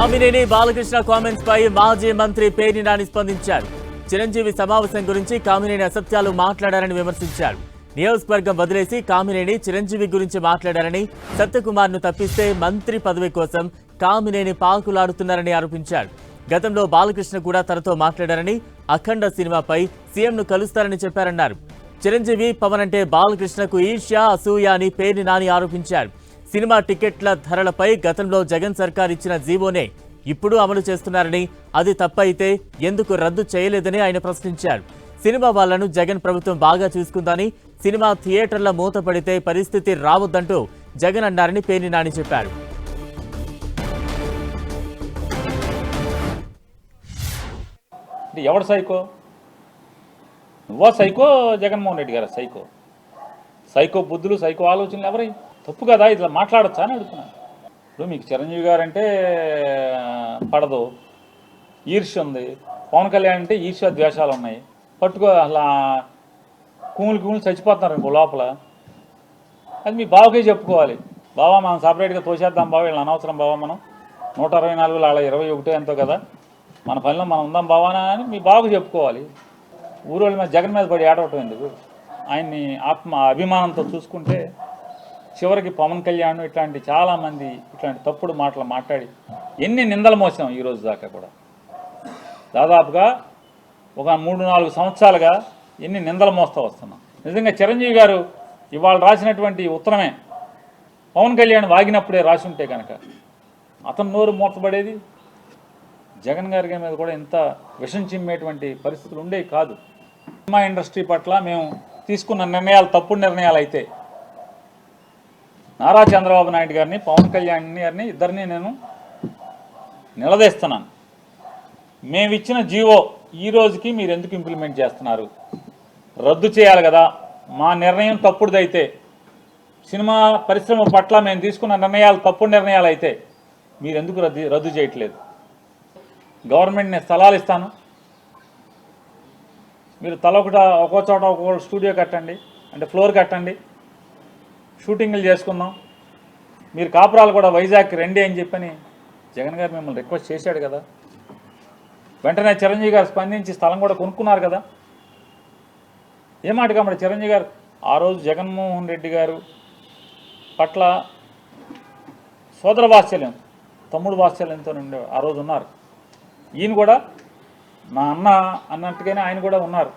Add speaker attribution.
Speaker 1: Kamineni Balakrishna comments పై మాజీ మంత్రి పేర్ని నాని స్పందించారు. చిరంజీవి సమావేశం గురించి కామినేని అసత్యాలు మాట్లాడారని విమర్శించారు. నియోజకవర్గం వదిలేసి కామినేని చిరంజీవి గురించి మాట్లాడారని సత్యకుమార్ను తప్పిస్తే మంత్రి పదవి కోసం కామినేని పాకులాడుతున్నారని ఆరోపించారు. గతంలో బాలకృష్ణ కూడా తనతో మాట్లాడారని అఖండ సినిమాపై సీఎంను కలుస్తారని చెప్పారన్నారు. చిరంజీవి పవన్ అంటే బాలకృష్ణకు ఈర్ష్య అసూయ అని పేర్ని నాని ఆరోపించారు. సినిమా టికెట్ల ధరలపై గతంలో జగన్ సర్కార్ ఇచ్చిన జీవోనే ఇప్పుడు అమలు చేస్తున్నారని అది తప్పైతే ఎందుకు రద్దు చేయలేదని ఆయన ప్రశ్నించారు. సినిమా వాళ్ళను జగన్ ప్రభుత్వం బాగా చూసుకుందని సినిమా థియేటర్ల మూతపడితే పరిస్థితి రావద్దంటూ జగన్ అన్నారని పేర్ని నాని చెప్పారు.
Speaker 2: ఎవడు సైకో? నువ్వా సైకో జగన్మోహన్ రెడ్డి గారు సైకో? సైకో బుద్ధులు సైకో ఆలోచనలు ఎవరి తప్పు కదా ఇట్లా మాట్లాడచ్చా అని అడుగుతున్నాను ఇప్పుడు మీకు చిరంజీవి గారు అంటే పడదు. ఈర్ష్య ఉంది. పవన్ కళ్యాణ్ అంటే ఈర్ష్య ద్వేషాలు ఉన్నాయి. పట్టుకో అలా కూములు కూములు చచ్చిపోతున్నారు ఇంకో లోపల. అది మీ బావకే చెప్పుకోవాలి. బావా మనం సపరేట్గా తోసేద్దాం బావ వీళ్ళని అనవసరం బావా మనం. నూట అరవై నాలుగు అలా ఇరవై ఒకటే ఎంతో కదా. మన పనిలో మనం ఉందాం బావానా అని మీ బావకు చెప్పుకోవాలి. ఊరోళ్ళ మీద జగన్ మీద పడి ఏడవటం ఎందుకు? ఆయన్ని ఆత్మ అభిమానంతో చూసుకుంటే చివరికి పవన్ కళ్యాణ్ ఇట్లాంటి చాలామంది ఇట్లాంటి తప్పుడు మాటలు మాట్లాడి ఎన్ని నిందలు మోసాం ఈరోజు దాకా కూడా. దాదాపుగా ఒక మూడు నాలుగు సంవత్సరాలుగా ఎన్ని నిందలు మోస్తూ వస్తున్నాం. నిజంగా చిరంజీవి గారు ఇవాళ రాసినటువంటి ఉత్తరమే పవన్ కళ్యాణ్ వాగినప్పుడే రాసి ఉంటే కనుక అతను నోరు మూతపడేది జగన్ గారి మీద కూడా ఇంత విషం చిమ్మేటువంటి పరిస్థితులు ఉండేవి కాదు. సినిమా ఇండస్ట్రీ పట్ల మేము తీసుకున్న నిర్ణయాలు తప్పుడు నిర్ణయాలు అయితే నారా చంద్రబాబు నాయుడు గారిని పవన్ కళ్యాణ్ గారిని ఇద్దరిని నేను నిలదీస్తున్నాను. మేము ఇచ్చిన జీవో ఈ రోజుకి మీరు ఎందుకు ఇంప్లిమెంట్ చేస్తున్నారు? రద్దు చేయాలి కదా. మా నిర్ణయం తప్పుడుదైతే సినిమా పరిశ్రమ పట్ల మేము తీసుకున్న నిర్ణయాలు తప్పుడు నిర్ణయాలు అయితే మీరు ఎందుకు రద్దు రద్దు చేయట్లేదు? గవర్నమెంట్ నేను స్థలాలు ఇస్తాను. మీరు తల ఒకట ఒక్కో చోట ఒక్కో స్టూడియో కట్టండి అంటే ఫ్లోర్ కట్టండి. షూటింగ్లు చేసుకుందాం. మీరు కాపురాలు కూడా వైజాగ్ రండి అని చెప్పని జగన్ గారు మిమ్మల్ని రిక్వెస్ట్ చేశాడు కదా. వెంటనే చిరంజీవి గారు స్పందించి స్థలం కూడా కొనుక్కున్నారు కదా. ఏ కాబట్టి చిరంజీవి గారు? ఆ రోజు జగన్మోహన్ రెడ్డి గారు పట్ల సోదర వాత్సల్యం తమ్ముడు వాత్సల్యంతో ఉండే ఆ రోజు ఉన్నారు. ఈయన కూడా మా అన్న అన్నట్టుగానే ఆయన కూడా ఉన్నారు.